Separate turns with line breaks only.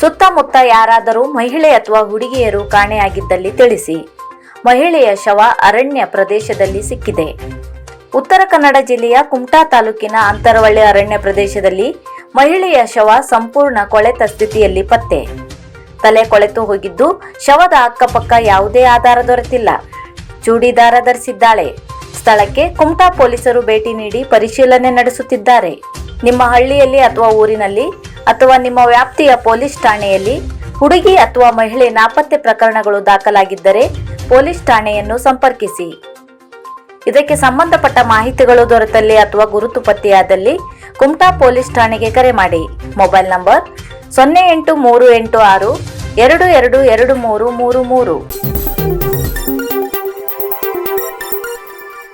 ಸುತ್ತಮುತ್ತ ಯಾರಾದರೂ ಮಹಿಳೆ ಅಥವಾ ಹುಡುಗಿಯರು ಕಾಣೆಯಾಗಿದ್ದಲ್ಲಿ ತಿಳಿಸಿ. ಮಹಿಳೆಯ ಶವ ಅರಣ್ಯ ಪ್ರದೇಶದಲ್ಲಿ ಸಿಕ್ಕಿದೆ. ಉತ್ತರ ಕನ್ನಡ ಜಿಲ್ಲೆಯ ಕುಮಟಾ ತಾಲೂಕಿನ ಅಂತರವಳ್ಳಿ ಅರಣ್ಯ ಪ್ರದೇಶದಲ್ಲಿ ಮಹಿಳೆಯ ಶವ ಸಂಪೂರ್ಣ ಕೊಳೆತ ಸ್ಥಿತಿಯಲ್ಲಿ ಪತ್ತೆ. ತಲೆ ಕೊಳೆತು ಹೋಗಿದ್ದು, ಶವದ ಅಕ್ಕಪಕ್ಕ ಯಾವುದೇ ಆಧಾರ ದೊರೆತಿಲ್ಲ. ಚೂಡಿದಾರ ಧರಿಸಿದ್ದಾಳೆ. ಸ್ಥಳಕ್ಕೆ ಕುಮಟಾ ಪೊಲೀಸರು ಭೇಟಿ ನೀಡಿ ಪರಿಶೀಲನೆ ನಡೆಸುತ್ತಿದ್ದಾರೆ. ನಿಮ್ಮ ಹಳ್ಳಿಯಲ್ಲಿ ಅಥವಾ ಊರಿನಲ್ಲಿ ಅಥವಾ ನಿಮ್ಮ ವ್ಯಾಪ್ತಿಯ ಪೊಲೀಸ್ ಠಾಣೆಯಲ್ಲಿ ಹುಡುಗಿ ಅಥವಾ ಮಹಿಳೆ ನಾಪತ್ತೆ ಪ್ರಕರಣಗಳು ದಾಖಲಾಗಿದ್ದರೆ ಪೊಲೀಸ್ ಠಾಣೆಯನ್ನು ಸಂಪರ್ಕಿಸಿ. ಇದಕ್ಕೆ ಸಂಬಂಧಪಟ್ಟ ಮಾಹಿತಿಗಳು ದೊರೆತಲ್ಲಿ ಅಥವಾ ಗುರುತು ಪತ್ತೆಯಾದಲ್ಲಿ ಕುಮಟಾ ಪೊಲೀಸ್ ಠಾಣೆಗೆ ಕರೆ ಮಾಡಿ. ಮೊಬೈಲ್ ನಂಬರ್ ಸೊನ್ನೆ ಎಂಟು ಮೂರು ಎಂಟು ಆರು ಎರಡು ಎರಡು ಎರಡು ಮೂರು ಮೂರು ಮೂರು.